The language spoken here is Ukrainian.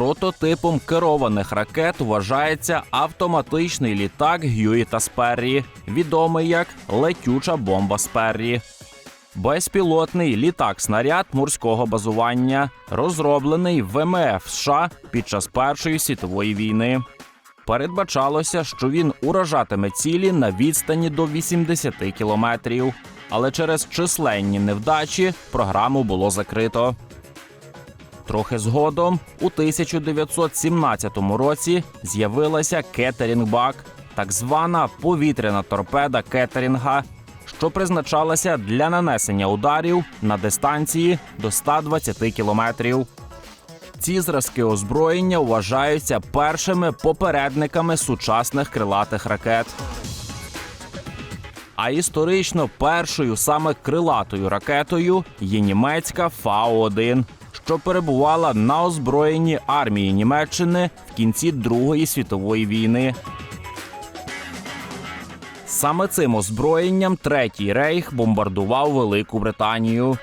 Прототипом керованих ракет вважається автоматичний літак Гюїта Сперрі, відомий як летюча бомба Сперрі. Безпілотний літак-снаряд морського базування, розроблений ВМФ США під час Першої світової війни. Передбачалося, що він уражатиме цілі на відстані до 80 кілометрів, але через численні невдачі програму було закрито. Трохи згодом, у 1917 році, з'явилася Кеттерінг-Бак, так звана повітряна торпеда Кеттерінга, що призначалася для нанесення ударів на дистанції до 120 кілометрів. Ці зразки озброєння вважаються першими попередниками сучасних крилатих ракет. А історично першою саме крилатою ракетою є німецька Фау-1, що перебувала на озброєнні армії Німеччини в кінці Другої світової війни. Саме цим озброєнням Третій рейх бомбардував Велику Британію.